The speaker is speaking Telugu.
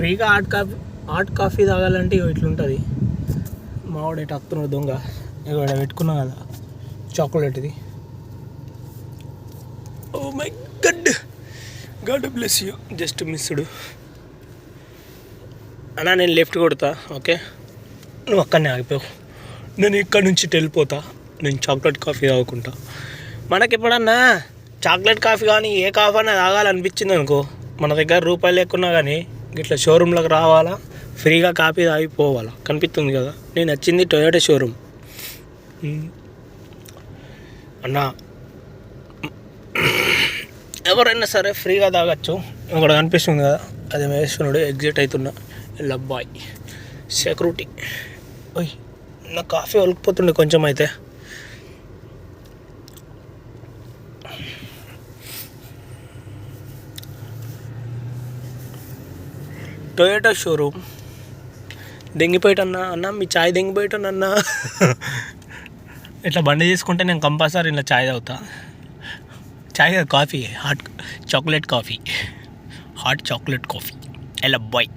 ఫ్రీగా హాట్ కాఫీ హాట్ కాఫీ తాగాలంటే ఇగో ఇట్లుంటుంది. మావాడు ఇటు వస్తున్నాడు దొంగ. ఇగో ఇక్కడ పెట్టుకున్నాం కదా చాక్లెట్ ఇది. ఓ my god god bless you just missed అన్నా నేను లెఫ్ట్ కొడతా ఓకే నువ్వు అక్కడనే ఆగిపోయావు నేను ఇక్కడ నుంచి వెళ్ళిపోతా నేను చాక్లెట్ కాఫీ తాగుకుంటా. మనకి ఎప్పుడన్నా చాక్లెట్ కాఫీ కానీ ఏ కాఫీ అయినా తాగాలనిపించింది అనుకో మన దగ్గర రూపాయలు లేకున్నా కానీ ఇట్లా షోరూంలోకి రావాలా? ఫ్రీగా కాఫీ తాగిపోవాలా? కనిపిస్తుంది కదా. నేను నచ్చింది టొయోటా షోరూమ్ అన్నా ఎవరైనా సరే ఫ్రీగా తాగొచ్చు. అక్కడ కనిపిస్తుంది కదా. అది వేసుకున్నాడు ఎగ్జిట్ అవుతున్నా. లబ్బాయ్ సెక్యూరిటీ ఓయ్ నా కాఫీ ఒలికిపోతుండే కొంచెం అయితే. టొయోటో షోరూమ్ దెంగిపోయేటన్నా అన్న మీ చాయ్ దెంగిపోయేటన్నా ఇట్లా బండి తీసుకుంటే నేను కంపల్సరీ ఇలా చాయ్ తాగుతా. చాయ్ coffee hot chocolate coffee. Hot chocolate coffee. ఎలా బాయ్.